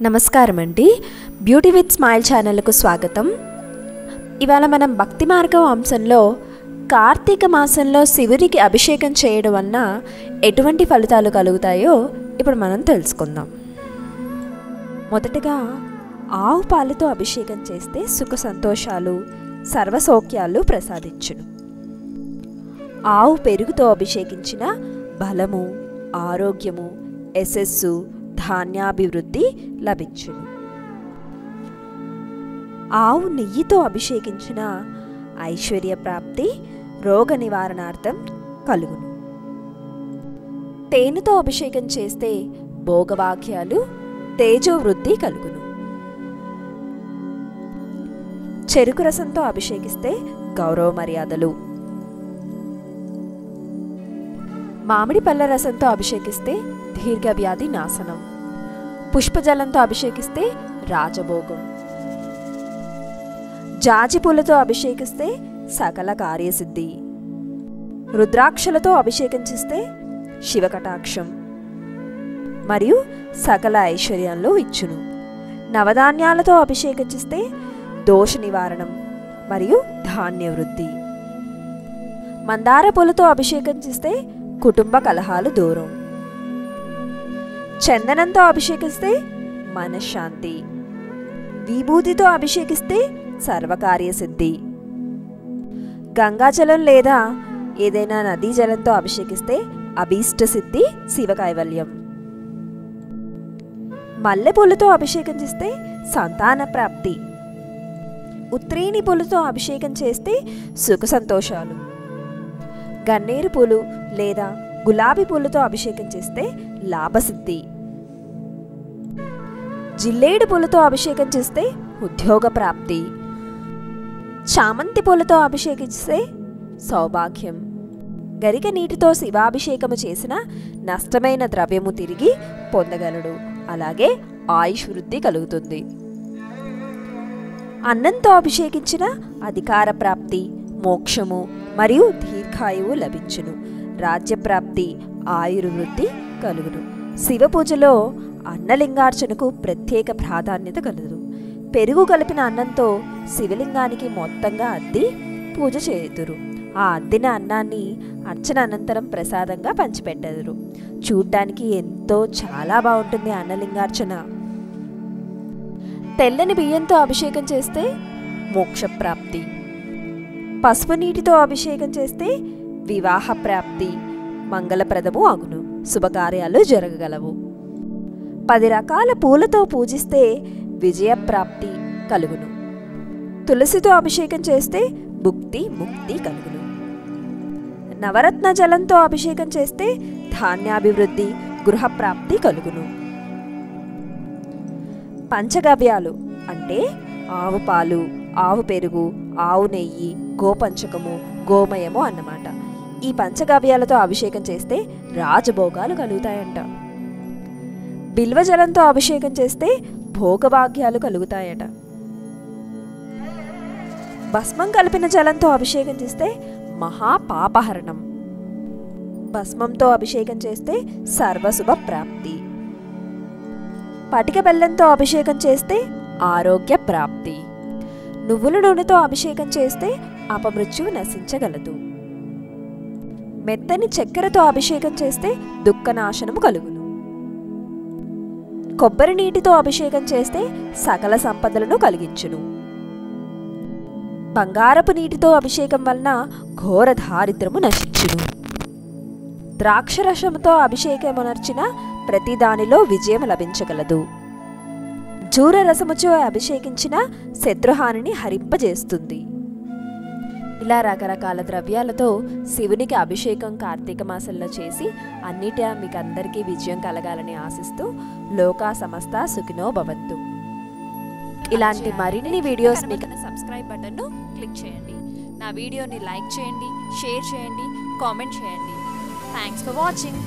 నమస్కారం అండి beauty with smile ఛానల్కు స్వాగతం. ఇవాళ మనం భక్తి మార్గం అంశంలో కార్తీక మాసంలో శివునికి అభిషేకం చేయడం వలన ఎటువంటి ఫలితాలు కలుగుతాయో ఇప్పుడు మనం తెలుసుకుందాం. మొదటగా ఆవు పాలతో అభిషేకం చేస్తే సుఖ సంతోషాలు సర్వసౌఖ్యాలు ప్రసాదించును. ఆవు పెరుగుతో అభిషేకించిన బలము ఆరోగ్యము యశస్సు ధాన్యాభివృద్ధి లభించును. ఆవు నెయ్యితో అభిషేకించిన ఐశ్వర్య ప్రాప్తి రోగ నివారణార్థం కలుగును. తేనెతో అభిషేకం చేస్తే భోగవాక్యాలు తేజోవృద్ధి కలుగును. చెరుకు రసంతో అభిషేకిస్తే గౌరవ మర్యాదలు. మామిడి పళ్ళ రసంతో అభిషేకిస్తే దీర్ఘవ్యాధి నాశనం. పుష్పజలంతో అభిషేకిస్తే రాజభోగం. జాజి పూలతో అభిషేకిస్తే సకల కార్యసిద్ధి. రుద్రాక్షలతో అభిషేకించిస్తే శివకటాక్షం. మరియు సకల ఐశ్వర్యంలో ఇచ్చును. నవధాన్యాలతో అభిషేకించిస్తే దోష నివారణం మరియు ధాన్య వృద్ధి. మందార పూలతో అభిషేకం చేస్తే కుటుంబ కలహాలు దూరం. చందనంతో అభిషేకిస్తే మనశ్శాంతి. విభూతితో అభిషేకిస్తే సర్వకార్య సిద్ధి గంగాజలం లేదా ఏదైనా నదీ జలంతో అభిషేకిస్తే అభీష్ట సిద్ధి శివకైవల్యం. మల్లెపూలతో అభిషేకం చేస్తే సంతాన ప్రాప్తి. ఉత్రేణి పూలతో అభిషేకం చేస్తే సుఖ సంతోషాలు. గన్నేరు పూలు లేదా గులాబీ పూలతో అభిషేకం చేస్తే లాభసిద్ధి. జిల్లేడు పూలతో అభిషేకం చేస్తే ఉద్యోగ ప్రాప్తి. చామంతి పూలతో అభిషేకిస్తే సౌభాగ్యం. గరిక నీటితో శివాభిషేకము చేసిన నష్టమైన ద్రవ్యము తిరిగి పొందగలడు. అలాగే ఆయుష్ వృద్ధి కలుగుతుంది. అన్నంతో అభిషేకించిన అధికార ప్రాప్తి మోక్షము మరియు దీర్ఘాయువు లభించును. రాజ్యప్రాప్తి ఆయుర్వృద్ధి కలుగును. శివ పూజలో అన్నలింగార్చనకు ప్రత్యేక ప్రాధాన్యత కలదు. పెరుగు కలిపిన అన్నంతో శివలింగానికి మొత్తంగా అద్ది పూజ చేయుదురు. ఆ అద్దిన అన్నాన్ని అర్చన అనంతరం ప్రసాదంగా పంచిపెట్టదురు. చూడ్డానికి ఎంతో చాలా బాగుంటుంది అన్నలింగార్చన. తెల్లని బియ్యంతో అభిషేకం చేస్తే మోక్షప్రాప్తి. పసుపు నీటితో అభిషేకం చేస్తే వివాహ ప్రాప్తి మంగళప్రదము అగును శుభకార్యాలు జరగగలవు. పది రకాల పూలతో పూజిస్తే విజయప్రాప్తి కలుగును. తులసితో అభిషేకం చేస్తే భుక్తి ముక్తి కలుగును. నవరత్న జలంతో అభిషేకం చేస్తే ధాన్యాభివృద్ధి గృహప్రాప్తి కలుగును. పంచగవ్యాలు అంటే ఆవు పాలు ఆవు పెరుగు ఆవు నెయ్యి గోపంచకము గోమయము అన్నమాట. ఈ పంచగవ్యాలతో అభిషేకం చేస్తే రాజభోగాలు కలుగుతాయంట. బిల్వజలంతో అభిషేకం చేస్తే భోగభాగ్యాలు కలుగుతాయట. భస్మం కలిపిన జలంతో అభిషేకం చేస్తే మహాపాపహరణం. భస్మంతో అభిషేకం చేస్తే సర్వశుభ ప్రాప్తి. పటిక బెల్లంతో అభిషేకం చేస్తే ఆరోగ్య ప్రాప్తి. నువ్వుల నూనెతో అభిషేకం చేస్తే అపమృత్యువు నశించగలదు. మెత్తని చక్కెరతో అభిషేకం చేస్తే దుఃఖనాశనము కలుగు కొబ్బరి నీటితో అభిషేకం చేస్తే సకల సంపదలను కలిగించును. బంగారపు నీటితో అభిషేకం వలన ఘోర దారిద్రము నశించును. ద్రాక్షరసముతో అభిషేకమునర్చిన ప్రతి దానిలో విజయం లభించగలదు. జూర రసముచో అభిషేకించిన శత్రుహానిని హరింపజేస్తుంది. ఇలా రకరకాల ద్రవ్యాలతో శివునికి అభిషేకం కార్తీక మాసంలో చేసి అన్నిటా మీకు అందరికీ విజయం కలగాలని ఆశిస్తూ లోకా సమస్త సుఖినో భవంతు. ఇలాంటి మరిన్ని వీడియోస్ మీకు సబ్స్క్రైబ్ బటన్ను క్లిక్ చేయండి. నా వీడియోని లైక్ చేయండి షేర్ చేయండి కామెంట్ చేయండి. Thanks for watching